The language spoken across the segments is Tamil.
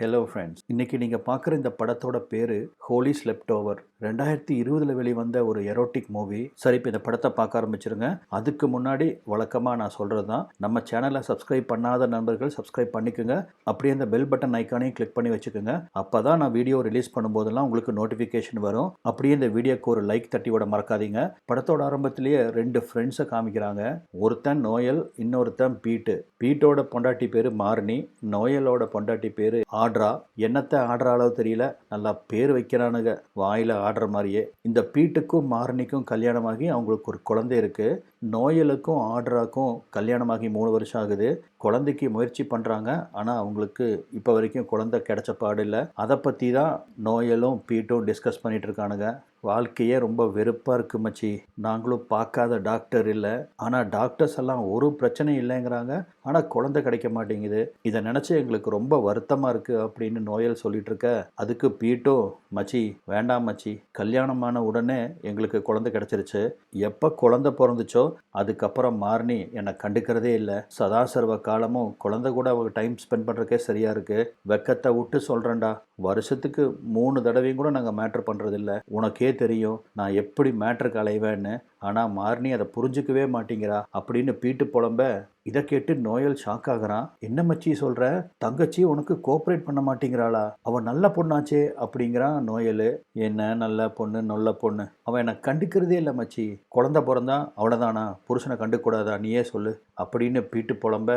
ஹலோ ஃப்ரெண்ட்ஸ் இன்றைக்கி நீங்கள் பார்க்குற இந்த படத்தோட பேர் ஹோலி ஸ்லெப்ட் ஓவர் ரெண்டாயிரத்தி இருபதில் வெளிவந்த ஒரு எரோட்டிக் மூவி சரி இப்போ இந்த படத்தை பார்க்க ஆரம்பிச்சிருங்க. அதுக்கு முன்னாடி வழக்கமாக நான் சொல்கிறது தான் நம்ம சேனலை சப்ஸ்கிரைப் பண்ணாத நண்பர்கள் சப்ஸ்கிரைப் பண்ணிக்கோங்க. அப்படியே இந்த பெல் பட்டன் ஐக்கானையும் கிளிக் பண்ணி வச்சுக்கோங்க. அப்போ தான் நான் வீடியோ ரிலீஸ் பண்ணும்போதெல்லாம் உங்களுக்கு நோட்டிஃபிகேஷன் வரும். அப்படியே இந்த வீடியோக்கு ஒரு லைக் தட்டி விட மறக்காதீங்க. படத்தோட ஆரம்பத்திலேயே ரெண்டு ஃப்ரெண்ட்ஸை காமிக்கிறாங்க. ஒருத்தன் நோயல் இன்னொருத்தன் பீட்டு. பீட்டோட பொண்டாட்டி பேர் மார்னி. நோயலோட பொண்டாட்டி பேர் ஆடுறா? என்னத்தை ஆடுறாளோ தெரியல. நல்லா பேர் வைக்கிறானுங்க. வாயில் ஆடுற மாதிரியே. இந்த பீட்டுக்கும் மாரணிக்கும் கல்யாணமாகி அவங்களுக்கு ஒரு குழந்தை இருக்குது நோயலுக்கும் ஆடுறாக்கும் கல்யாணமாகி மூணு வருஷம் ஆகுது. குழந்தைக்கு முயற்சி பண்ணுறாங்க ஆனால் அவங்களுக்கு இப்போ வரைக்கும் குழந்தை கிடைச்ச பாடு இல்லை. அதை பற்றி தான் நோயலும் பீட்டும் டிஸ்கஸ் பண்ணிகிட்டு இருக்கானுங்க. வாழ்க்கையே ரொம்ப வெறுப்பாக இருக்கு மச்சி. நாங்களும் பார்க்காத டாக்டர் இல்லை. ஆனால் டாக்டர்ஸ் எல்லாம் ஒரு பிரச்சனையும் இல்லைங்கிறாங்க. ஆனால் குழந்தை கிடைக்க மாட்டேங்குது. இதை நினச்சி எங்களுக்கு ரொம்ப வருத்தமாக இருக்குது அப்படின்னு நோயல் சொல்லிட்டு இருக்க. அதுக்கு பீட்டோ மச்சி வேண்டாம் மச்சி. கல்யாணமான உடனே எங்களுக்கு குழந்தை கிடச்சிருச்சு. எப்போ குழந்தை பிறந்துச்சோ அதுக்கப்புறம் மார்னி என்னை கண்டுக்கிறதே இல்லை. சதாசர்வ காலமும் குழந்தை கூட அவங்க டைம் ஸ்பெண்ட் பண்ணுறக்கே சரியாக இருக்குது வெக்கத்தை விட்டு சொல்கிறேன்டா வருஷத்துக்கு மூணு தடவையும் கூட நாங்கள் மேட்ரு பண்ணுறதில்ல உனக்கே தெரியும் நான் எப்படி மேட்ருக்கு அலைவேன்னு. ஆனால் மார்னி அதை புரிஞ்சுக்கவே மாட்டேங்கிறா. அப்படின்னு பீட்டு புலம்ப இதை கேட்டு நோயல் ஷாக் ஆகுறான். என்ன மச்சி சொல்ற? தங்கச்சி உனக்கு கோஆப்ரேட் பண்ண மாட்டேங்கிறாளா? அவன் நல்ல பொண்ணாச்சே அப்படிங்கிறான் நோயல். என்ன நல்ல பொண்ணு நல்ல பொண்ணு? அவன் என்னை கண்டுக்கிறதே இல்லை மச்சி. குழந்தை பிறந்தா அவ்வளோதானா புருஷனை கண்டுக்கூடாதா நீயே சொல்லு அப்படின்னு பீட்டு புலம்ப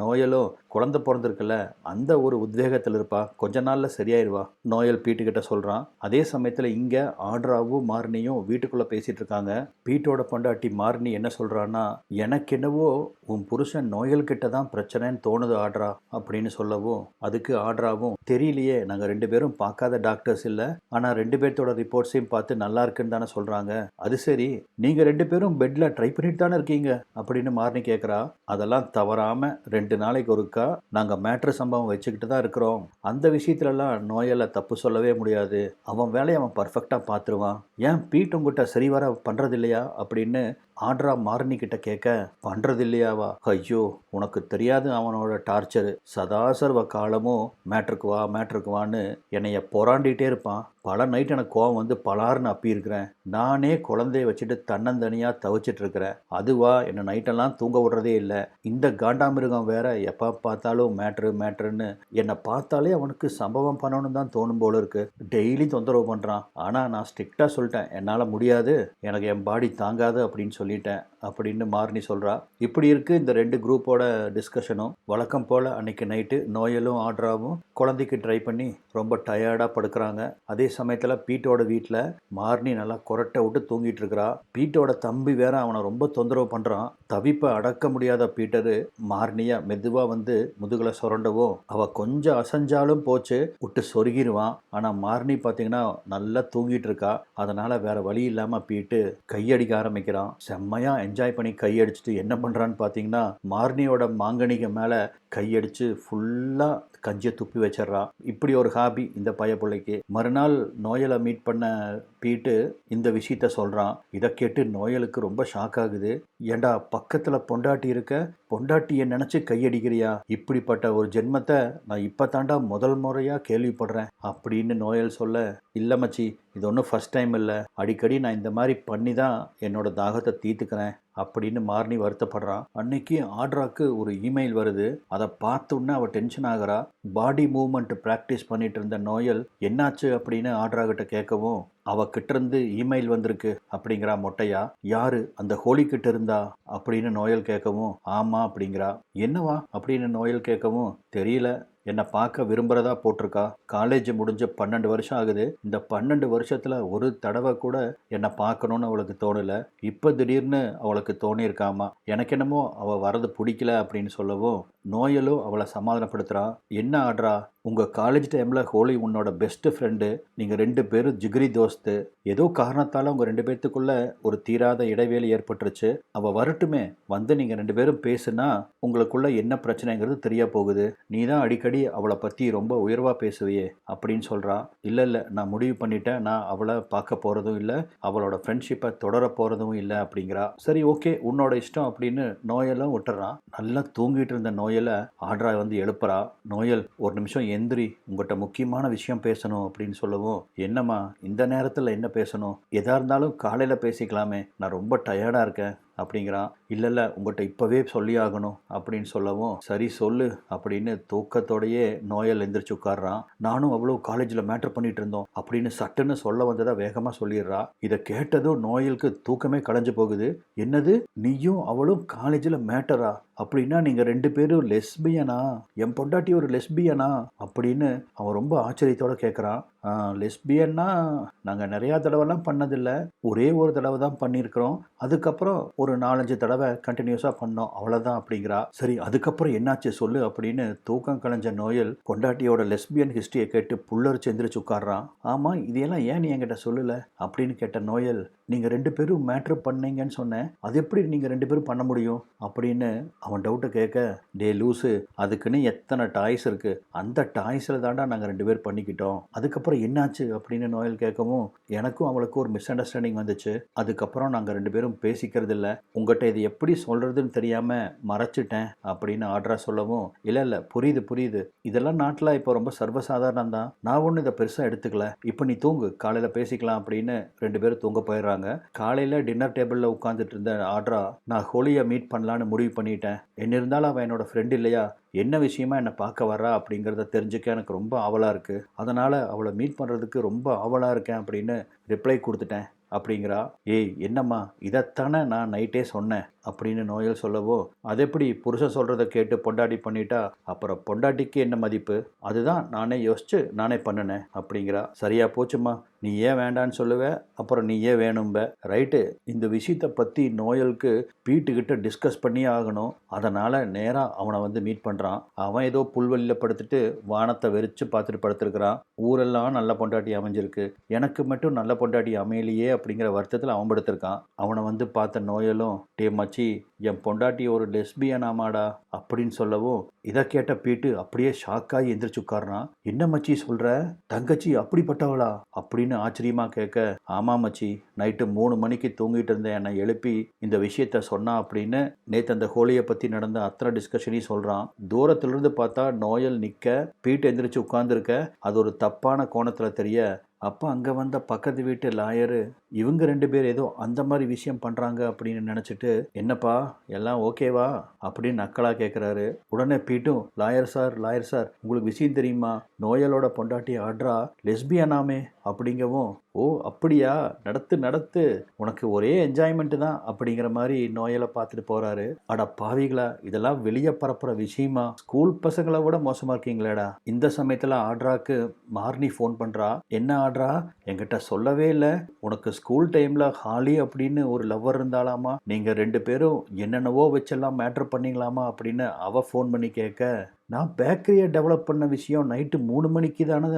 நோயலும் குழந்தை பிறந்திருக்குல்ல அந்த ஒரு உத்வேகத்தில் இருப்பா. கொஞ்ச நாளில் சரியாயிருவா. நோயல் பீட்டுக்கிட்ட சொல்கிறான் அதே சமயத்தில் இங்கே ஆட்ராவும் மார்னியும் வீட்டுக்குள்ளே பேசிகிட்டு இருக்காங்க. பீட்டோட பொண்டாட்டி மார்னி என்ன சொல்கிறான்னா எனக்கு என்னவோ உன் புருஷன் நோயல் கிட்ட தான் பிரச்சனைன்னு தோணுது ஆட்ரா அப்படின்னு சொல்லவும் அதுக்கு ஆட்ராவும் தெரியலையே நாங்கள் ரெண்டு பேரும் பார்க்காத டாக்டர்ஸ் இல்லை. ஆனால் ரெண்டு பேர்த்தோட ரிப்போர்ட்ஸையும் பார்த்து நல்லா இருக்குன்னு தானே சொல்கிறாங்க அது சரி நீங்கள் ரெண்டு பேரும் பெட்டில் ட்ரை பண்ணிட்டு தானே இருக்கீங்க அப்படின்னு மார்னி கேட்குறா அதெல்லாம் தவறாமல் ரெண்டு நாளைக்கு ஒருக்கா நாங்கள் மேட்ரு சம்பவம் வச்சுக்கிட்டு தான் இருக்கிறோம். அந்த விஷயத்துலலாம் நோயெல்லாம் தப்பு சொல்லவே முடியாது. அவன் வேலையை அவன் பர்ஃபெக்டாக பார்த்துருவான். ஏன் பீட் உங்ககிட்ட சரிவர பண்ணுறது இல்லையா அப்படின்னு ஆட்ரா மார்னி கிட்ட கேட்க பண்றது இல்லையாவா ஐயோ உனக்கு தெரியாது அவனோட டார்ச்சர். சதாசர்வ காலமும் மேட்ருக்கு வா மேட்ருக்கு வான்னு என்னைய பொறாண்டிகிட்டே இருப்பான். பல நைட் எனக்கு கோவம் வந்து பலாருன்னு அப்பியிருக்கிறேன் நானே குழந்தைய வச்சுட்டு தன்னந்தனியாக தவிச்சிட்டு இருக்கிறேன். அதுவா என்னை நைட்டெல்லாம் தூங்க விடுறதே இல்லை. இந்த காண்டாமிருகம் வேற எப்போ பார்த்தாலும் மேட்ரு மேட்ருன்னு என்னை பார்த்தாலே அவனுக்கு சம்பவம் பண்ணணும்னு தான் தோணும் போல இருக்கு. டெய்லி தொந்தரவு பண்ணுறான் ஆனால் நான் ஸ்ட்ரிக்டாக சொல்லிட்டேன். என்னால் முடியாது. எனக்கு என் பாடி தாங்காது அப்படின்னு சொல்லி சொல்லிட்டேன் அப்படின்னு மார்னி சொல்கிறா இப்படி இருக்குது இந்த ரெண்டு குரூப்போட டிஸ்கஷனும் வழக்கம் போல் அன்னைக்கு நைட்டு நோயலும் ஆட்ராவும் குழந்தைக்கு ட்ரை பண்ணி ரொம்ப டயர்டாக படுக்கிறாங்க. அதே சமயத்தில் பீட்டோட வீட்டில் மார்னி நல்லா கொரட்டை விட்டு தூங்கிட்டு இருக்கிறா. பீட்டோட தம்பி வேற அவனை ரொம்ப தொந்தரவு பண்ணுறான் தவிப்பை அடக்க முடியாத பீட்டரு மார்னியா மெதுவாக வந்து முதுகில் சுரண்டவும் அவள் கொஞ்சம் அசைஞ்சாலும் போச்சு விட்டு சொருகிடுவான் ஆனால் மார்னி பார்த்தீங்கன்னா நல்லா தூங்கிட்டு இருக்கா அதனால் வேற வழி இல்லாமல் பீட்டு கையடிக்க ஆரம்பிக்கிறான். செம்மையாக என்ஜாய் பண்ணி கையடிச்சிட்டு என்ன பண்ணுறான்னு பார்த்தீங்கன்னா மார்னியோட மாங்கனிக்கு மேலே கையடிச்சு ஃபுல்லாக கஞ்சியை துப்பி வச்சிடுறான் இப்படி ஒரு ஹாபி இந்த பைய பிள்ளைக்கு. மறுநாள் நோயலை மீட் பண்ண பீட்டு இந்த விஷயத்த சொல்கிறான் இதை கேட்டு நோயலுக்கு ரொம்ப ஷாக் ஆகுது. ஏண்டா பக்கத்தில் பொண்டாட்டி இருக்க? பொண்டாட்டியை நினச்சி கையடிக்கிறியா? இப்படிப்பட்ட ஒரு ஜென்மத்தை நான் இப்போ தாண்டா முதல் முறையாக கேள்விப்படுறேன் அப்படின்னு நோயல் சொல்ல இல்லை மச்சி இது ஒன்றும் ஃபஸ்ட் டைம் இல்லை. அடிக்கடி நான் இந்த மாதிரி பண்ணி தான் என்னோட தாகத்தை தீர்த்துக்கிறேன் அப்படின்னு மார்னி வருத்தப்படுறான். அன்னைக்கு ஆட்ராக்கு ஒரு இமெயில் வருது. அதை பார்த்தோன்னே அவள் டென்ஷன் ஆகிறா. பாடி மூவ்மெண்ட் ப்ராக்டிஸ் பண்ணிட்டு இருந்த நோயல் என்னாச்சு? அப்படின்னு ஆட்ரா கிட்ட கேட்கவும் அவகிட்ட இருந்து இமெயில் வந்திருக்கு அப்படிங்கிறா மொட்டையா. யாரு? அந்த ஹோலி கிட்ட இருந்தா? அப்படின்னு நோயல் கேட்கவும் ஆமா அப்படிங்கிறா. என்னவா அப்படின்னு நோயல் கேட்கவும் தெரியல. என்னை பார்க்க விரும்புகிறதா போட்டிருக்கா. காலேஜ் முடிஞ்ச பன்னெண்டு வருஷம் ஆகுது. இந்த பன்னெண்டு வருஷத்தில் ஒரு தடவை கூட என்னை பார்க்கணுன்னு அவளுக்கு தோணலை. இப்போ திடீர்னு அவளுக்கு தோணியிருக்காமா. எனக்கு என்னமோ அவள் வரது பிடிக்கல அப்படின்னு சொல்லவும் நோயலும் அவளை சமாதானப்படுத்துகிறா என்ன ஆடுறா? உங்கள் காலேஜ் டைமில் ஹோலி உன்னோட பெஸ்ட்டு ஃப்ரெண்டு நீங்கள் ரெண்டு பேரும் ஜிகிரி தோஸ்து. ஏதோ காரணத்தால் உங்கள் ரெண்டு பேர்த்துக்குள்ள ஒரு தீராத இடைவேளை ஏற்பட்டுருச்சு. அவள் வரட்டுமே. வந்து நீங்கள் ரெண்டு பேரும் பேசுனா உங்களுக்குள்ள என்ன பிரச்சனைங்கிறது தெரிய போகுது. நீ தான் அடிக்கடி அவளை பற்றி ரொம்ப உயர்வாக பேசுவியே அப்படின்னு சொல்கிறா இல்லை இல்லை நான் முடிவு பண்ணிட்டேன். நான் அவளை பார்க்க போகிறதும் இல்லை. அவளோட ஃப்ரெண்ட்ஷிப்பை தொடர போகிறதும் இல்லை அப்படிங்கிறா. சரி ஓகே உன்னோட இஷ்டம் அப்படின்னு நோயெல்லாம் விட்டுறான். நல்லா தூங்கிட்டு இருந்த நோயல் நோயலை ஆட்ரா வந்து எழுப்புறா. நோயல் ஒரு நிமிஷம் எந்திரி உங்கள்கிட்ட முக்கியமான விஷயம் பேசணும் அப்படின்னு சொல்லவும் என்னம்மா இந்த நேரத்தில் என்ன பேசணும்? எதாக இருந்தாலும் காலையில் பேசிக்கலாமே நான் ரொம்ப டயர்டாக இருக்கேன். அப்படிங்கிறான். இல்லை இல்லை உங்கள்கிட்ட இப்போவே சொல்லியாகணும் அப்படின்னு சொல்லவும் சரி சொல்லு அப்படின்னு தூக்கத்தோடையே நோயல் எந்திரிச்சு உட்கார்றான். நானும் அவ்வளோ காலேஜில் மேட்ரு பண்ணிட்டு இருந்தோம் அப்படின்னு சட்டுன்னு சொல்ல வந்ததை வேகமாக சொல்லிடுறா. இதை கேட்டதும் நோயலுக்கு தூக்கமே களைஞ்சு போகுது. என்னது? நீயும் அவளும் காலேஜில் மேட்டரா? அப்படின்னா நீங்கள் ரெண்டு பேரும் லெஸ்பியனா? என் பொண்டாட்டி ஒரு லெஸ்பியனா? அப்படின்னு அவன் ரொம்ப ஆச்சரியத்தோடு கேட்குறான் லெஸ்பியன்னா நாங்கள் நிறையா தடவைலாம் பண்ணதில்லை. ஒரே ஒரு தடவை தான் பண்ணியிருக்கிறோம். அதுக்கப்புறம் ஒரு நாலஞ்சு தடவை கண்டினியூஸாக பண்ணோம். அவ்வளோதான் அப்படிங்கிறா. சரி அதுக்கப்புறம் என்னாச்சு சொல்லு அப்படின்னு தூக்கம் கலைஞ்ச நோயல் கொண்டாட்டியோட லெஸ்பியன் ஹிஸ்ட்ரியை கேட்டு புல்லரிச்சு எந்திரிச்சு உட்காடுறான் ஆமாம் இதையெல்லாம் ஏன் நீ என்கிட்ட சொல்லலை? அப்படின்னு கேட்ட நோயல் நீங்கள் ரெண்டு பேரும் மேட்ரு பண்ணீங்கன்னு சொன்னேன். அது எப்படி நீங்கள் ரெண்டு பேரும் பண்ண முடியும்? அப்படின்னு அவன் டவுட்டை கேட்க டே லூஸு அதுக்குன்னு எத்தனை டாய்ஸ் இருக்குது அந்த டாய்ஸில் தாண்டா நாங்கள் ரெண்டு பேர் பண்ணிக்கிட்டோம். அதுக்கப்புறம் என்னாச்சு அப்படின்னு நோயல் கேட்கவும் எனக்கும் அவளுக்கும் ஒரு மிஸ் அண்டர்ஸ்டாண்டிங் வந்துச்சு. அதுக்கப்புறம் நாங்கள் ரெண்டு பேரும் பேசிக்கிறது இல்லை உங்கள்கிட்ட இது எப்படி சொல்கிறதுன்னு தெரியாமல் மறைச்சிட்டேன் அப்படின்னு ஆர்டராக சொல்லவும் இல்லை இல்லை புரியுது புரியுது. இதெல்லாம் நாட்டில் இப்போ ரொம்ப சர்வசாதாரணம் தான். நான் ஒன்றும் இதை பெருசாக எடுத்துக்கல. இப்போ நீ தூங்கு. காலையில் பேசிக்கலாம் அப்படின்னு ரெண்டு பேரும் தூங்க போயிடுறாங்க. காலையில் டின்னர் டேபிளில் உட்காந்துட்டு இருந்த ஆட்ரா நான் ஹோலியை மீட் பண்ணலான்னு முடிவு பண்ணிட்டேன். என்ன இருந்தாலும் அவன் என்னோட ஃப்ரெண்ட் இல்லையா? என்ன விஷயமா என்னை பார்க்க வர்றா அப்படிங்கிறத தெரிஞ்சுக்க எனக்கு ரொம்ப ஆவலாக இருக்குது அதனால் அவளை மீட் பண்ணுறதுக்கு ரொம்ப ஆவலாக இருக்கேன் அப்படின்னு ரிப்ளை கொடுத்துட்டேன். அப்படிங்கிறா ஏய் என்னம்மா இதைத்தானே நான் நைட்டே சொன்னேன்? அப்படின்னு நோயல் சொல்லவோ அது எப்படி புருஷன் சொல்கிறத கேட்டு பொண்டாட்டி பண்ணிட்டா? அப்புறம் பொண்டாட்டிக்கு என்ன மதிப்பு? அதுதான் நானே யோசிச்சு நானே பண்ணினேன். அப்படிங்கிறா சரியாக போச்சுமா நீ ஏன் வேண்டான்னு சொல்லுவ? அப்புறம் நீ ஏன் வேணும்ப? ரைட்டு. இந்த விஷயத்தை பற்றி நோயலுக்கு வீட்டுக்கிட்ட டிஸ்கஸ் பண்ணியே ஆகணும். அதனால் நேராக அவனை வந்து மீட் பண்ணுறான் அவன் ஏதோ புல்வெளியில் படுத்துட்டு வானத்தை வெறிச்சு பார்த்துட்டு படுத்துருக்கிறான். ஊரெல்லாம் நல்ல பொண்டாட்டி அமைஞ்சிருக்கு. எனக்கு மட்டும் நல்ல பொண்டாட்டி அமையலையே அப்படிங்கிற வருத்தத்தில் அவன் படுத்திருக்கான். அவனை வந்து பார்த்த நோயலும் டே மச்சி என் பொண்டாட்டி ஒரு லெஸ்பியன் ஆமாடா அப்படின்னு சொல்லவும் இதை கேட்ட பீட்டு அப்படியே ஷாக்காகி எந்திரிச்சு உட்கார்றான். என்ன மச்சி சொல்கிற தங்கச்சி அப்படிப்பட்டவளா? அப்படின்னு ஆச்சரியமாக கேட்க ஆமா மச்சி நைட்டு மூணு மணிக்கு தூங்கிட்டு இருந்த என்னை எழுப்பி இந்த விஷயத்த சொன்னா அப்படின்னு நேற்று அந்த ஹோலியை பற்றி நடந்த அத்தனை டிஸ்கஷனையும் சொல்கிறான் தூரத்திலிருந்து பார்த்தா நோயல் நிற்க பீட்டு எந்திரிச்சு உட்கார்ந்துருக்க அது ஒரு தப்பான கோணத்தில் தெரிய அப்போ அங்கே வந்த பக்கத்து வீட்டு லாயரு இவங்க ரெண்டு பேர் ஏதோ அந்த மாதிரி விஷயம் பண்ணுறாங்க அப்படின்னு நினச்சிட்டு என்னப்பா எல்லாம் ஓகேவா? அப்படின்னு நக்கலாக கேட்குறாரு உடனே பீட்டும் லாயர் சார் லாயர் சார் உங்களுக்கு விஷயம் தெரியுமா? நோயலோட பொண்டாட்டி ஆட்ரா லெஸ்பியனாமே அப்படிங்கவும் ஓ அப்படியா? நடத்து நடத்து. உனக்கு ஒரே என்ஜாய்மெண்ட்டு தான். அப்படிங்கிற மாதிரி நோயலை பார்த்துட்டு போகிறாரு அட பாவிகளா இதெல்லாம் வெளியே பரப்புகிற விஷயமா? ஸ்கூல் பசங்களை விட மோசமாக இருக்கீங்களேடா. இந்த சமயத்தில் ஆட்ராக்கு மார்னி ஃபோன் பண்ணுறா என்ன ஆட்ரா? என்கிட்ட சொல்லவே இல்லை. உனக்கு ஸ்கூல் டைமில் ஹாலி அப்படின்னு ஒரு லவ்வர் இருந்தாலாமா? நீங்கள் ரெண்டு பேரும் என்னென்னவோ வச்செல்லாம் மேட்ரு பண்ணிங்களாமா அப்படின்னு அவள் ஃபோன் பண்ணி கேட்க நான் பேக்கரியை டெவலப் பண்ண விஷயம் நைட்டு மூணு மணிக்கு தானே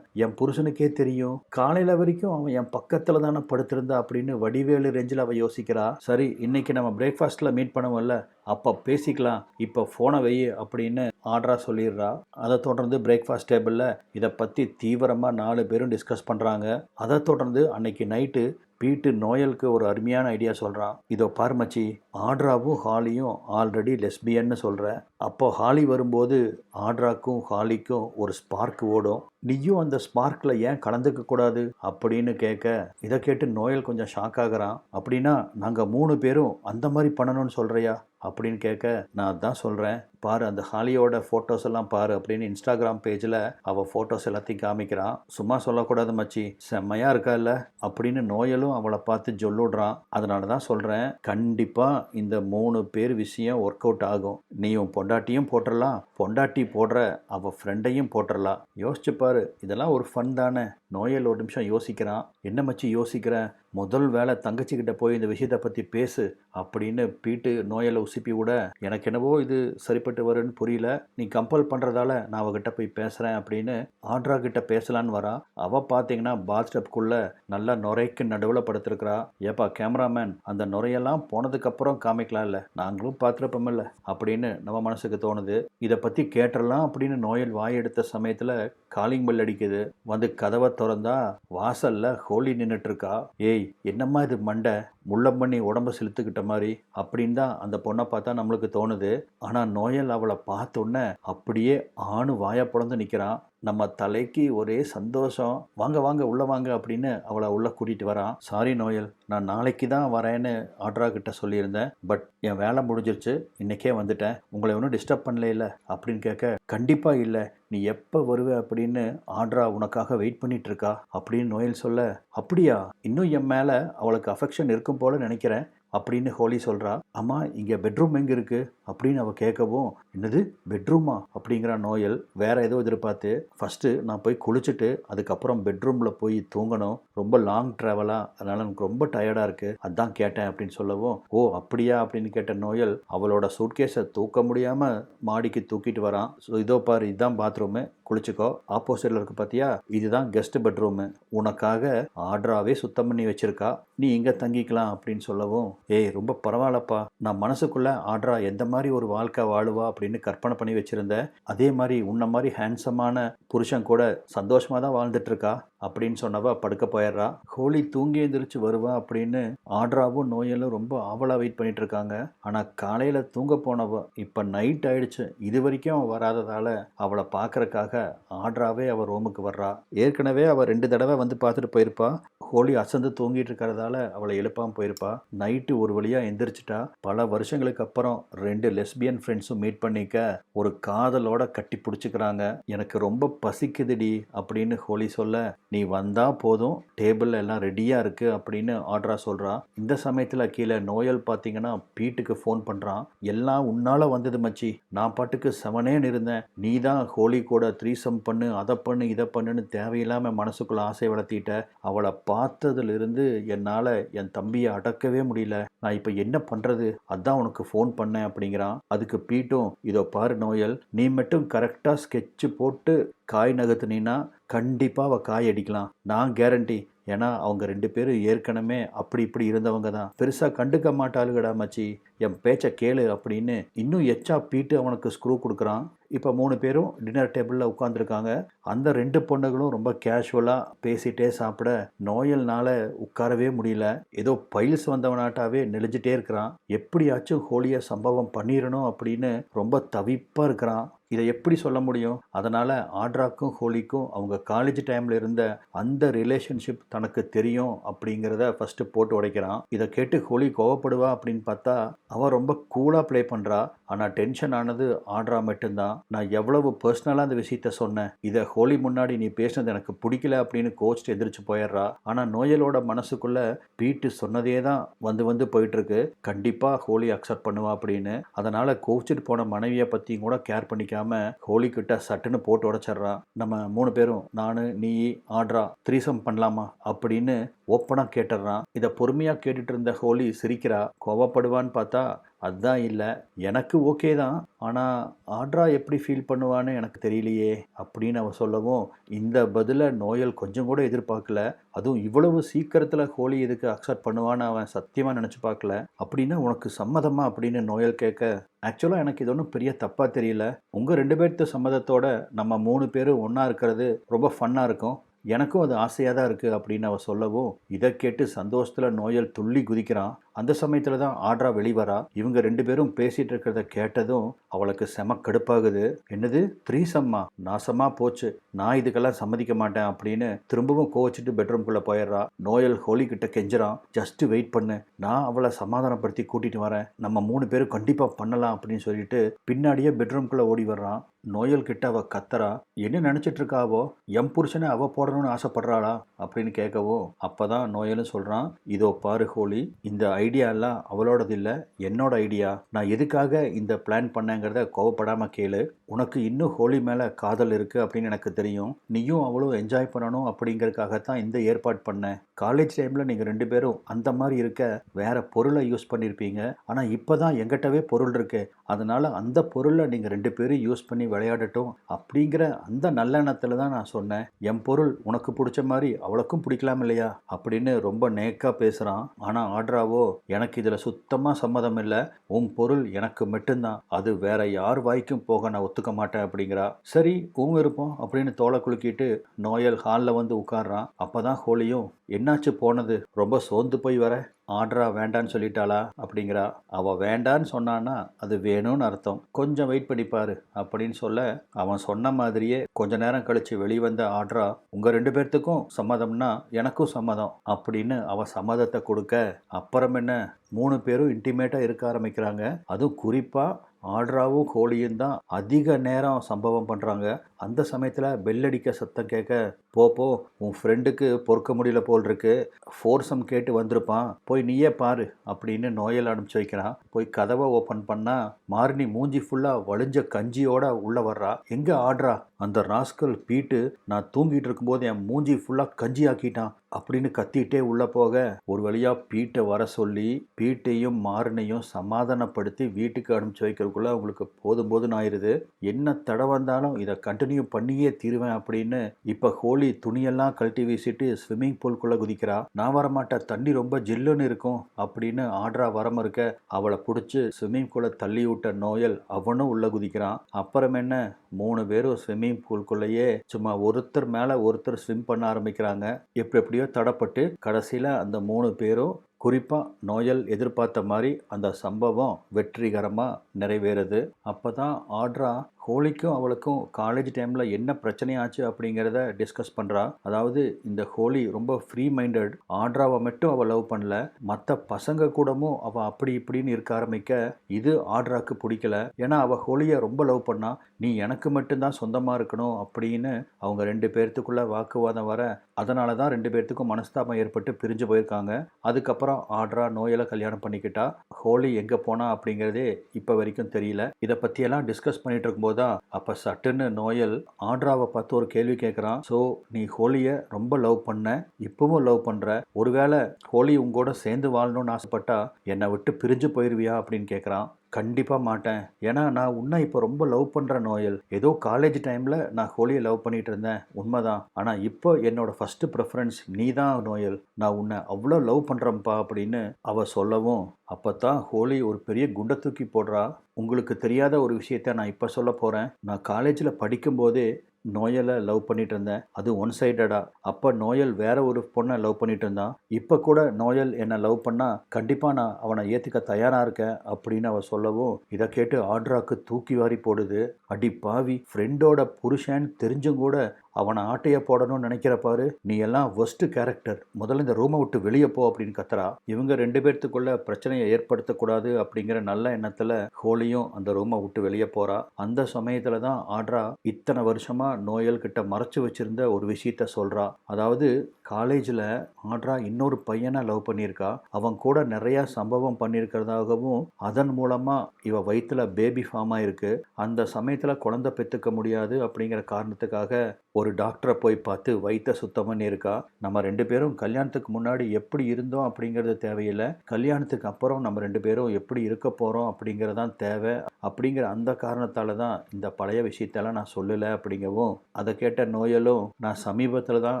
என் புருஷனுக்கே தெரியும். காலையில் வரைக்கும் அவன் என் பக்கத்தில் தானே படுத்திருந்தா அப்படின்னு வடிவேலு ரேஞ்சில் அவள் யோசிக்கிறா. சரி இன்னைக்கு நம்ம பிரேக்ஃபாஸ்ட்டில் மீட் பண்ணுவோம்ல அப்போ பேசிக்கலாம். இப்போ ஃபோனை வை அப்படின்னு ஆர்டராக சொல்லிடுறா. அதை தொடர்ந்து பிரேக்ஃபாஸ்ட் டேபிளில் இதை பற்றி தீவிரமாக நாலு பேரும் டிஸ்கஸ் பண்ணுறாங்க அதை தொடர்ந்து அன்னைக்கு நைட்டு பீட்டு நோயலுக்கு ஒரு அருமையான ஐடியா சொல்கிறான் இதோ பார்மச்சி ஆட்ராவும் ஹாலியும் ஆல்ரெடி லெஸ்பியன்னு சொல்கிற அப்போ ஹாலி வரும்போது ஆட்ராக்கும் ஹாலிக்கும் ஒரு ஸ்பார்க் ஓடும். நீயும் அந்த ஸ்பார்க்கில் ஏன் கலந்துக்க கூடாது அப்படின்னு கேட்க இதை கேட்டு நோயல் கொஞ்சம் ஷாக் ஆகுறான். அப்படின்னா நாங்கள் மூணு பேரும் அந்த மாதிரி பண்ணணும்னு சொல்கிறியா அப்படின்னு கேட்க நான் அதான் சொல்கிறேன் பாரு அந்த ஹாலியோட ஃபோட்டோஸ் எல்லாம் பாரு அப்படின்னு இன்ஸ்டாகிராம் பேஜில் அவள் ஃபோட்டோஸ் எல்லாத்தையும் காமிக்கிறான். சும்மா சொல்லக்கூடாது மச்சி செம்மையாக இருக்கா இல்லை? அப்படின்னு நோயலும் அவளை பார்த்து சொல்லுடுறான் அதனால தான் சொல்கிறேன் கண்டிப்பாக இந்த மூணு பேர் விஷயம் ஒர்க் அவுட் ஆகும். நீ உன் பொண்டாட்டியும் போட்டுடலாம் பொண்டாட்டி போடுற அவள் ஃப்ரெண்டையும் போட்டுடலாம் யோசிச்சு பாரு. இதெல்லாம் ஒரு ஃபன் தானே. நோயல் ஒரு நிமிஷம் யோசிக்கிறான். என்ன மச்சி யோசிக்கிறேன் முதல் வேலை தங்கச்சிக்கிட்ட போய் இந்த விஷயத்தை பற்றி பேசு அப்படின்னு பீட்டு நோயலை உசுப்பி விட எனக்கு என்னவோ இது சரிப்பட்டு வருன்னு புரியல. நீ கம்பல் பண்ணுறதால நான் அவகிட்ட போய் பேசுகிறேன் அப்படின்னு ஆண்ட்ரா கிட்ட பேசலான்னு வரா. அவள் பார்த்தீங்கன்னா பாத்டப்குள்ளே நல்லா நுரைக்கு நடுவில் படுத்திருக்கிறா. ஏப்பா கேமராமேன் அந்த நுரையெல்லாம் போனதுக்கப்புறம் காமிக்கலாம் இல்லை? நாங்களும் பார்த்துருப்போமில்ல அப்படின்னு நம்ம மனசுக்கு தோணுது. இதை பற்றி கேட்டுடலாம் அப்படின்னு நோயல் வாய் எடுத்த சமயத்தில் காலிங் பெல் அடிக்குது. வந்து கதவை திறந்தா வாசல்ல ஹோலி நின்றுட்டுருக்கா ஏய் என்னம்மா இது மண்டை? முள்ளம் பண்ணி உடம்ப செலுத்துக்கிட்ட மாதிரி அப்படின்னு தான் அந்த பொண்ணை பார்த்தா நம்மளுக்கு தோணுது. ஆனால் நோயல் அவளை பார்த்தோன்னே அப்படியே ஆணு வாய பிளந்து நிற்கிறான் நம்ம தலைக்கு ஒரே சந்தோஷம் வாங்க வாங்க உள்ள வாங்க அப்படின்னு அவளை உள்ள கூட்டிகிட்டு வரான். சாரி நோயல் நான் நாளைக்கு தான் வரேன்னு ஆட்ரா கிட்ட சொல்லியிருந்தேன். பட் என் வேலை முடிஞ்சிருச்சு. இன்றைக்கே வந்துட்டேன். உங்களை ஒன்றும் டிஸ்டர்ப் பண்ணல இல்லை அப்படின்னு கேட்க கண்டிப்பாக இல்லை. நீ எப்போ வருவ அப்படின்னு ஆட்ரா உனக்காக வெயிட் பண்ணிட்டு இருக்கா அப்படின்னு நோயல் சொல்ல அப்படியா? இன்னும் என் மேலே அவளுக்கு அஃபெக்ஷன் இருக்கும் போல நினைக்கிறேன். அப்படின்னு ஹோலி சொல்கிறா அம்மா இங்கே பெட்ரூம் எங்கே இருக்குது அப்படின்னு அவள் கேட்கவும் என்னது பெட்ரூமா அப்படிங்கிற நோயல் வேற ஏதோ எதிர்பார்த்து ஃபஸ்ட்டு நான் போய் குளிச்சுட்டு அதுக்கப்புறம் பெட்ரூமில் போய் தூங்கணும். ரொம்ப லாங் ட்ராவலாக அதனால் எனக்கு ரொம்ப டயர்டாக இருக்குது அதான் கேட்டேன் அப்படின்னு சொல்லவும் ஓ அப்படியா? அப்படின்னு கேட்ட நோயல் அவளோட சூட்கேஸை தூக்க முடியாமல் மாடிக்கு தூக்கிட்டு வரான். ஸோ இதோ பாரு இதுதான் பாத்ரூமு குளிச்சுக்கோ. ஆப்போசிட்டில் இருக்கு பார்த்தியா இதுதான் கெஸ்ட் பெட்ரூமு உனக்காக ஆர்டராகவே சுத்தம் பண்ணி வச்சுருக்கா. நீ இங்கே தங்கிக்கலாம் அப்படின்னு சொல்லவும் ஏய் ரொம்ப பரவாயில்லப்பா. நான் மனசுக்குள்ளே ஆர்டரா எந்த மாதிரி ஒரு வாழ்க்கை வாழுவா அப்படின்னு கற்பனை பண்ணி வச்சுருந்தேன் அதே மாதிரி உன்ன மாதிரி ஹேண்ட்ஸமான புருஷன் கூட சந்தோஷமாக தான் வாழ்ந்துட்டுருக்கா அப்படின்னு சொன்னவா படுக்க போயிடுறா. ஹோலி தூங்கி எழுந்திரிச்சு வருவா அப்படின்னு ஆட்ராவும் நோயலும் ரொம்ப ஆவலாக வெயிட் பண்ணிட்டு இருக்காங்க. ஆனால் காலையில் தூங்க போனவ இப்போ நைட் ஆயிடுச்சு. இது வரைக்கும் அவன் வராததால அவளை பார்க்கறக்காக ஆட்ராவே அவள் ரூமுக்கு வர்றா. ஏற்கனவே அவள் ரெண்டு தடவை வந்து பார்த்துட்டு போயிருப்பா. ஹோலி அசந்து தூங்கிட்டு இருக்கிறதால அவளை எழுப்பாமல் போயிருப்பா. நைட்டு ஒரு வழியாக எந்திரிச்சிட்டா. பல வருஷங்களுக்கு அப்புறம் ரெண்டு லெஸ்பியன் ஃப்ரெண்ட்ஸும் மீட் பண்ணிக்க ஒரு காதலோட கட்டி பிடிச்சிக்கிறாங்க. எனக்கு ரொம்ப பசிக்குதுடி அப்படின்னு ஹோலி சொல்ல நீ வந்தால் போதும் டேபிள் எல்லாம் ரெடியாக இருக்குது அப்படின்னு ஆர்டரா சொல்கிறா இந்த சமயத்தில் கீழே நோயல் பார்த்தீங்கன்னா பீட்டுக்கு ஃபோன் பண்ணுறான் எல்லாம் உன்னால் வந்தது மச்சி. நான் பாட்டுக்கு செவனேன்னு இருந்தேன் நீ தான் ஹோலி கூட த்ரீசம் பண்ணு அதை பண்ணு இதை பண்ணுன்னு தேவையில்லாமல் மனசுக்குள்ள ஆசை வளர்த்திட்ட. அவளை பார்த்ததுலேருந்து என்னால் என் தம்பியை அடக்கவே முடியல. நான் இப்போ என்ன பண்ணுறது அதான் உனக்கு ஃபோன் பண்ணேன் அப்படிங்கிறான். அதுக்கு பீட்டும் இதோ பாரு நோயல் நீ மட்டும் கரெக்டாக ஸ்கெட்சு போட்டு காய் நகர்த்துனீன்னா கண்டிப்பாக அவள் காய் அடிக்கலாம். நான் கேரண்டி ஏன்னா அவங்க ரெண்டு பேரும் ஏற்கனவே அப்படி இப்படி இருந்தவங்க தான். பெருசாக கண்டுக்க மாட்டாளுகடா மச்சி. என் பேச்சை கேளு அப்படின்னு இன்னும் எச்சா பீட்டு அவனுக்கு ஸ்க்ரூ கொடுக்குறான். இப்போ மூணு பேரும் டின்னர் டேபிளில் உட்காந்துருக்காங்க அந்த ரெண்டு பொண்ணுகளும் ரொம்ப கேஷுவலாக பேசிட்டே சாப்பிட நோயல்னால உட்காரவே முடியல. ஏதோ பைல்ஸ் வந்தவனாட்டாவே நெளிஞ்சிட்டே இருக்கிறான். எப்படியாச்சும் ஹோலியை சம்பவம் பண்ணிடணும் அப்படின்னு ரொம்ப தவிப்பாக இருக்கிறான். இதை எப்படி சொல்ல முடியும்? அதனால் ஆட்ராக்கும் ஹோலிக்கும் அவங்க காலேஜ் டைமில் இருந்த அந்த ரிலேஷன்ஷிப் தனக்கு தெரியும் அப்படிங்கிறத ஃபஸ்ட்டு போட்டு உடைக்கிறான். இதை கேட்டு ஹோலி கோவப்படுவா அப்படின்னு பார்த்தா அவள் ரொம்ப கூலாக ப்ளே பண்ணுறா ஆனால் டென்ஷன் ஆனது ஆட்ரா மட்டும்தான். நான் எவ்வளவு பர்சனலாக அந்த விஷயத்த சொன்னேன். இதை ஹோலி முன்னாடி நீ பேசினது எனக்கு பிடிக்கல அப்படின்னு கோச் எதிர்த்து போயிடுறா. ஆனால் நோயலோட மனசுக்குள்ள பீட்டு சொன்னதே தான் வந்து வந்து போயிட்டுருக்கு. கண்டிப்பாக ஹோலி அக்செப்ட் பண்ணுவா அப்படின்னு. அதனால் கோச்சிட்டு போன மனைவியை பற்றியும் கூட கேர் பண்ணிக்காம ஹோலி கிட்ட சட்டுன்னு போட்டு உடச்சிட்றா. நம்ம மூணு பேரும் நான் நீ ஆட்ரா த்ரீசம் பண்ணலாமா? அப்படின்னு ஓப்பனாக கேட்டுடுறான் இதை பொறுமையாக கேட்டுட்டு இருந்த ஹோலி சிரிக்கிறா. கோவப்படுவான்னு பார்த்தா அதுதான் இல்லை. எனக்கு ஓகே தான். ஆனால் ஆட்ரா எப்படி ஃபீல் பண்ணுவான்னு எனக்கு தெரியலையே அப்படின்னு அவன் சொல்லவும் இந்த பதிலை நோயல் கொஞ்சம் கூட எதிர்பார்க்கல. அதுவும் இவ்வளவு சீக்கிரத்தில் ஹோலி இதுக்கு அக்செப்ட் பண்ணுவான்னு அவன் சத்தியமாக நினச்சி பார்க்கல. அப்படின்னா உனக்கு சம்மதமா அப்படின்னு நோயல் கேட்க ஆக்சுவலாக எனக்கு இது ஒன்றும் பெரிய தப்பாக தெரியல. உங்கள் ரெண்டு பேர்த்து சம்மதத்தோட நம்ம மூணு பேரும் ஒன்றா இருக்கிறது ரொம்ப ஃபன்னாக இருக்கும். எனக்கும் அது ஆசையாக தான் இருக்குது அப்படின்னு அவன் சொல்லவும் இதை கேட்டு சந்தோஷத்தில் நோயல் துள்ளி குதிக்கிறான். அந்த சமயத்தில் தான் ஆட்ரா வெளிவரா இவங்க ரெண்டு பேரும் பேசிகிட்டு இருக்கிறத கேட்டதும் அவளுக்கு செம கடுப்பாகுது. என்னது? த்ரீசம்மா நாசமா போச்சு. நான் இதுக்கெல்லாம் சம்மதிக்க மாட்டேன் அப்படின்னு திரும்பவும் கோவச்சிட்டு பெட்ரூம்குள்ளே போயிடுறா. நோயல் ஹோலி கிட்ட கெஞ்சுறான். ஜஸ்ட் வெயிட் பண்ணு. நான் அவளை சமாதானப்படுத்தி கூட்டிட்டு வரேன். நம்ம மூணு பேரும் கண்டிப்பாக பண்ணலாம் அப்படின்னு சொல்லிட்டு பின்னாடியே பெட்ரூம்குள்ளே ஓடி வர்றான். நோயல் கிட்ட அவ கத்துறா. என்ன நினைச்சிட்டு இருக்காவோ? எம் புருஷனை அவ போடணும்னு ஆசைப்படுறாளா? அப்படின்னு கேட்கவும் அப்பதான் நோயலும் சொல்றான். இதோ பாரு ஹோலி. இந்த ஐடியாலாம் அவளோடது இல்லை என்னோட ஐடியா நான் எதுக்காக இந்த பிளான் பண்ணேங்கிறத கோவப்படாமல் கேளு. உனக்கு இன்னும் ஹோலி மேலே காதல் இருக்குது அப்படின்னு எனக்கு தெரியும். நீயும் அவளும் என்ஜாய் பண்ணணும் அப்படிங்கிறதுக்காகத்தான் இந்த ஏற்பாடு பண்ணேன் காலேஜ் டைமில் நீங்கள் ரெண்டு பேரும் அந்த மாதிரி இருக்க வேறு பொருளை யூஸ் பண்ணியிருப்பீங்க ஆனால் இப்போ தான் எங்கிட்டவே பொருள் இருக்கு. அதனால் அந்த பொருளை நீங்கள் ரெண்டு பேரும் யூஸ் பண்ணி விளையாடட்டும் அப்படிங்கிற அந்த நல்லெண்ணத்தில் தான் நான் சொன்னேன். என் பொருள் உனக்கு பிடிச்ச மாதிரி அவளுக்கும் பிடிக்கலாம் இல்லையா அப்படின்னு ரொம்ப நேக்காக பேசுகிறான் ஆனால் ஆட்ராவோ எனக்கு இதில் சுத்தமாக சம்மதம் இல்லை. உன் பொருள் எனக்கு மட்டும்தான். அது வேற யார் வாய்க்கும் போக நான் ஒத்துக்க மாட்டேன் அப்படிங்கிறா. சரி உன் இருப்போம் அப்படின்னு தோலை குலுக்கிட்டு நோயல் ஹாலில் வந்து உட்கார்றான். அப்பதான் ஹோலியும் என்னாச்சு போனது? ரொம்ப சோர்ந்து போய் வர. ஆர்டரா வேண்டான்னு சொல்லிட்டாளா? அப்படிங்கிறா. அவ வேண்டான்னு சொன்னான்னா அது வேணும்னு அர்த்தம். கொஞ்சம் வெயிட் பண்ணிப்பாரு அப்படின்னு சொல்ல அவன் சொன்ன மாதிரியே கொஞ்ச நேரம் கழிச்சு வெளிவந்த ஆர்டரா உங்க ரெண்டு பேர்த்துக்கும் சம்மதம்னா எனக்கும் சம்மதம் அப்படின்னு அவள் சம்மதத்தை கொடுக்க அப்புறம் என்ன மூணு பேரும் இன்டிமேட்டாக இருக்க ஆரம்பிக்கிறாங்க. அதுவும் குறிப்பாக ஆட்ராவும் கோழியும் தான் அதிக நேரம் சம்பவம் பண்ணுறாங்க அந்த சமயத்தில் பெல்லடிக்க சத்தம் கேட்க போப்போ உன் ஃப்ரெண்டுக்கு பொறுக்க முடியல போல் இருக்கு ஃபோர்ஸம் கேட்டு வந்திருப்பான். போய் நீயே பாரு அப்படின்னு நோயல் அனுப்பிச்சு வைக்கிறான். போய் கதவை ஓப்பன் பண்ணால் மாரினி மூஞ்சி ஃபுல்லாக வழிஞ்ச கஞ்சியோட உள்ளே வர்றா. எங்கே ஆட்ரா அந்த ராஸ்கல் பீட்டு நான் தூங்கிட்டு இருக்கும்போது என் மூஞ்சி ஃபுல்லாக கஞ்சி ஆக்கிட்டான் அப்படின்னு கத்திட்டே உள்ள போக ஒரு வழியா பீட்டை வர சொல்லி பீட்டையும் மாறினையும் சமாதானப்படுத்தி வீட்டுக்கு அனுப்பிச்சு வைக்கிறதுக்குள்ள அவங்களுக்கு போதும் போதும் ஆயிடுது என்ன தடை வந்தாலும் இதை கண்டினியூ பண்ணியே தீருவேன் அப்படின்னு இப்ப ஹோலி துணியெல்லாம் கழட்டி வீசிட்டு ஸ்விம்மிங் பூல்குள்ளே குதிக்கிறா. நான் வரமாட்டேன் தண்ணி ரொம்ப ஜில்லுன்னு இருக்கும் அப்படின்னு ஆர்டரா வரம இருக்க அவளை பிடிச்சி ஸ்விம்மிங் பூலை தள்ளி விட்ட நோயல் அவனும் உள்ள குதிக்கிறான். அப்புறம் என்ன? மூணு பேரும் ஸ்விம்மிங் பூல்குள்ளேயே சும்மா ஒருத்தர் மேல ஒருத்தர் ஸ்விம் பண்ண ஆரம்பிக்கிறாங்க. எப்படி எப்படியோ தடப்பட்டு கடைசியில் அந்த மூணு பேரும் குறிப்பாக நோயல் எதிர்பார்த்த மாதிரி அந்த சம்பவம் வெற்றிகரமாக நிறைவேறுது. அப்போ தான் ஆட்ரா ஹோலிக்கும் அவளுக்கும் காலேஜ் டைமில் என்ன பிரச்சனையாச்சு அப்படிங்கிறத டிஸ்கஸ் பண்ணுறா அதாவது இந்த ஹோலி ரொம்ப ஃப்ரீ மைண்டட் ஆட்ராவை மட்டும் அவள் லவ் பண்ணல. மற்ற பசங்க கூடமும் அவள் அப்படி இப்படின்னு இருக்க ஆரம்பிக்க இது ஆட்ராக்கு பிடிக்கல. ஏன்னா அவள் ஹோலியை ரொம்ப லவ் பண்ணா. நீ எனக்கு மட்டும்தான் சொந்தமாக இருக்கணும் அப்படின்னு அவங்க ரெண்டு பேர்த்துக்குள்ளே வாக்குவாதம் வர அதனால தான் ரெண்டு பேர்த்துக்கும் மனஸ்தாபம் ஏற்பட்டு பிரிஞ்சு போயிருக்காங்க. அதுக்கப்புறம் ஆட்ரா நோயலை கல்யாணம் பண்ணிக்கிட்டா ஹோலி எங்கே போனா அப்படிங்கிறதே இப்போ வரைக்கும் தெரியல. இதை பற்றியெல்லாம் டிஸ்கஸ் பண்ணிட்டு இருக்கும்போது தான் அப்போ சட்டுன்னு நோயல் ஆட்ராவை பார்த்து ஒரு கேள்வி கேட்குறான். ஸோ நீ ஹோலியை ரொம்ப லவ் பண்ண இப்பவும் லவ் பண்ணுற ஒருவேளை ஹோலி உங்கூட சேர்ந்து வாழணும்னு ஆசைப்பட்டா என்னை விட்டு பிரிஞ்சு போயிருவியா? அப்படின்னு கேட்குறான். கண்டிப்பாக மாட்டேன். ஏன்னா நான் உன்னை இப்போ ரொம்ப லவ் பண்ணுற நோயல். ஏதோ காலேஜ் டைமில் நான் ஹோலியை லவ் பண்ணிகிட்டு இருந்தேன். உண்மைதான். ஆனால் இப்போ என்னோட ஃபஸ்ட்டு ப்ரிஃபரன்ஸ் நீ தான் நோயல். நான் உன்னை அவ்வளோ லவ் பண்ணுறேன்ப்பா அப்படின்னு அவள் சொல்லவும் அப்போ தான் ஹோலி ஒரு பெரிய குண்டை தூக்கி போடுறா. உங்களுக்கு தெரியாத ஒரு விஷயத்த நான் இப்போ சொல்ல போகிறேன் நான் காலேஜில் படிக்கும்போதே நோயலை லவ் பண்ணிட்டு இருந்தேன் அது ஒன் சைடடா அப்போ நோயல் வேற ஒரு பொண்ணை லவ் பண்ணிட்டு இருந்தான் இப்போ கூட நோயல் என்னை லவ் பண்ணால் கண்டிப்பாக நான் அவனை ஏற்றுக்க தயாராக இருக்கேன் அப்படின்னு அவள் சொல்லவும் இதை கேட்டு ஆட்ராக்கு தூக்கி வாரி போடுது. அடி பாவி ஃப்ரெண்டோட புருஷன் தெரிஞ்சும் கூட அவனை ஆட்டைய போடணும்னு நினைக்கிற பாரு. நீ எல்லாம் ஒஸ்ட் கேரக்டர் முதல்ல இந்த ரூமை விட்டு வெளியே போ அப்படின்னு கத்துறா. இவங்க ரெண்டு பேர்த்துக்குள்ள பிரச்சனையை ஏற்படுத்தக்கூடாது அப்படிங்கிற நல்ல எண்ணத்தில் ஹோலியும் அந்த ரூமை விட்டு வெளியே போறா. அந்த சமயத்தில் தான் ஆட்ரா இத்தனை வருஷமா நோயல் கிட்ட மறைச்சு வச்சிருந்த ஒரு விஷயத்த சொல்றா. அதாவது காலேஜில் ஆட்ரா இன்னொரு பையனை லவ் பண்ணியிருக்கா. அவன் கூட நிறைய சம்பவம் பண்ணியிருக்கிறதாகவும் அதன் மூலமாக இவ வயிற்றுல பேபி ஃபார்ம் ஆயிருக்கு. அந்த சமயத்தில் குழந்தை பெற்றுக்க முடியாது அப்படிங்கிற காரணத்துக்காக ஒரு டாக்டரை போய் பார்த்து வயிற்ற சுத்தம் பண்ணியிருக்கா. நம்ம ரெண்டு பேரும் கல்யாணத்துக்கு முன்னாடி எப்படி இருந்தோம் அப்படிங்கிறது தேவையில்லை. கல்யாணத்துக்கு அப்புறம் நம்ம ரெண்டு பேரும் எப்படி இருக்க போகிறோம் அப்படிங்கிறதான் தேவை. அப்படிங்கிற அந்த காரணத்தால் தான் இந்த பழைய விஷயத்தெல்லாம் நான் சொல்லலை அப்படிங்கவும் அதை கேட்ட நோயலும் நான் சமீபத்தில் தான்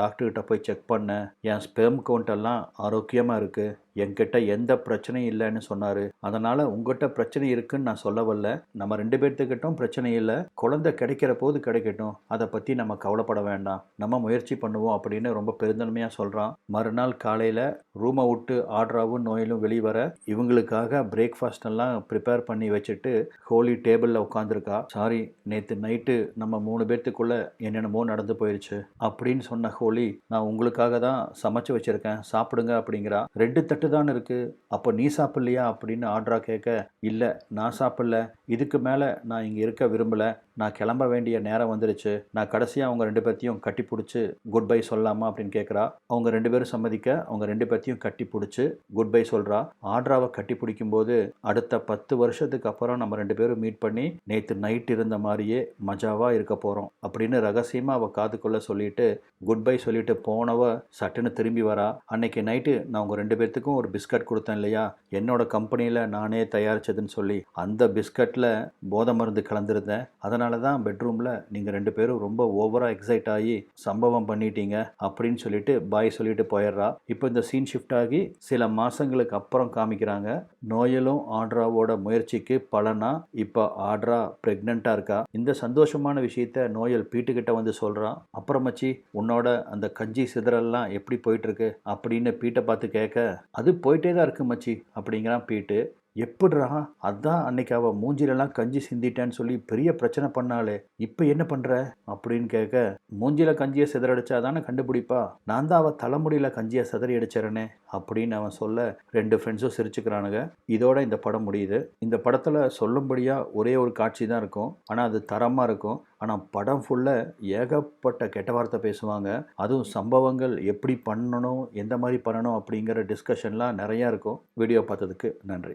டாக்டர்கிட்ட போய் செக் செக் பண்ணேன் என் ஸ்பெர்ம் கவுண்ட் எல்லாம் ஆரோக்கியமாக இருக்குது என்கிட்ட எந்த பிரச்சனையும் இல்லைன்னு சொன்னார். அதனால் உங்ககிட்ட பிரச்சனை இருக்குன்னு நான் சொல்ல வரல நம்ம ரெண்டு பேர்த்துக்கிட்டும் பிரச்சனை இல்லை. குழந்தை கிடைக்கிற போது கிடைக்கட்டும். அதை பற்றி நம்ம கவலைப்பட வேண்டாம். நம்ம முயற்சி பண்ணுவோம் அப்படின்னு ரொம்ப பெருந்தன்மையாக சொல்கிறான் மறுநாள் காலையில் ரூமை விட்டு ஆட்ராவும் நோயிலும் வெளிவர இவங்களுக்காக பிரேக்ஃபாஸ்ட் எல்லாம் ப்ரிப்பேர் பண்ணி வச்சுட்டு ஹோலி டேபிளில் உட்காந்துருக்கா சாரி நேற்று நைட்டு நம்ம மூணு பேர்த்துக்குள்ளே என்னென்னமோ நடந்து போயிடுச்சு அப்படின்னு சொன்ன ஹோலி நான் உங்களுக்காக தான் சமைச்சு வச்சுருக்கேன். சாப்பிடுங்க அப்படிங்கிறா. ரெண்டு தட்டு தான் இருக்குது அப்போ நீ சாப்பிட்லையா அப்படின்னு ஆர்டரா கேட்க இல்லை நான் சாப்பிட்ல. இதுக்கு மேலே நான் இங்கே இருக்க விரும்பலை. நான் கிளம்ப வேண்டிய நேரம் வந்துருச்சு. நான் கடைசியாக அவங்க ரெண்டு பேர்த்தையும் கட்டி பிடிச்சி குட் பை சொல்லலாமா அப்படின்னு கேட்குறா அவங்க ரெண்டு பேரும் சம்மதிக்க அவங்க ரெண்டு பேர்த்தையும் கட்டி பிடிச்சி குட் பை சொல்கிறா ஆட்ராவை கட்டி பிடிக்கும்போது அடுத்த பத்து வருஷத்துக்கு அப்புறம் நம்ம ரெண்டு பேரும் மீட் பண்ணி நேற்று நைட் இருந்த மாதிரியே மஜாவாக இருக்க போகிறோம் அப்படின்னு ரகசியமாக அவள் காதுக்குள்ளே சொல்லிட்டு குட் பை சொல்லிட்டு போனவ சட்டுன்னு திரும்பி வரா. அன்னைக்கு நைட்டு நான் உங்கள் ரெண்டு பேர்த்துக்கும் ஒரு பிஸ்கட் கொடுத்தேன் இல்லையா? என்னோட கம்பெனியில் நானே தயாரிச்சதுன்னு சொல்லி அந்த பிஸ்கட்டில் போதை மருந்து கலந்துருந்தேன். அதை அதனால தான் பெட்ரூமில் நீங்கள் ரெண்டு பேரும் ரொம்ப ஓவராக எக்ஸைட் ஆகி சம்பவம் பண்ணிட்டீங்க அப்படின்னு சொல்லிட்டு பாய் சொல்லிட்டு போயிடுறா. இப்போ இந்த சீன் ஷிஃப்ட் ஆகி சில மாதங்களுக்கு அப்புறம் காமிக்கிறாங்க. நோயலும் ஆட்ராவோட முயற்சிக்கு பலனா இப்போ ஆட்ரா ப்ரெக்னெண்ட்டாக இருக்கா? இந்த சந்தோஷமான விஷயத்த நோயல் பீட்டுக்கிட்ட வந்து சொல்கிறான் அப்புறம் மச்சி உன்னோட அந்த கஞ்சி சிதறல்லாம் எப்படி போயிட்டுருக்கு அப்படின்னு பீட்டை பார்த்து கேட்க அது போயிட்டே தான் இருக்கு மச்சி அப்படிங்கிறான் பீட்டு. எப்படிரா அதான் அன்னைக்கு அவள் மூஞ்சிலெல்லாம் கஞ்சி சிந்திட்டேன்னு சொல்லி பெரிய பிரச்சனை பண்ணாளே. இப்போ என்ன பண்ணுற அப்படின்னு கேட்க மூஞ்சில கஞ்சியை சிதறடிச்சா தானே கண்டுபிடிப்பா? நான் தான் அவள் தலைமுடியில் கஞ்சியை சிதறி அடிச்சிடனே அப்படின்னு அவன் சொல்ல ரெண்டு ஃப்ரெண்ட்ஸும் சிரிச்சுக்கிறானுங்க. இதோட இந்த படம் முடியுது. இந்த படத்தில் சொல்லும்படியாக ஒரே ஒரு காட்சி தான் இருக்கும். ஆனால் அது தரமாக இருக்கும். ஆனால் படம் ஃபுல்லாக ஏகப்பட்ட கெட்ட வார்த்தை பேசுவாங்க. அதுவும் சம்பவங்கள் எப்படி பண்ணணும் எந்த மாதிரி பண்ணணும் அப்படிங்கிற டிஸ்கஷன்லாம் நிறையா இருக்கும். வீடியோ பார்த்ததுக்கு நன்றி.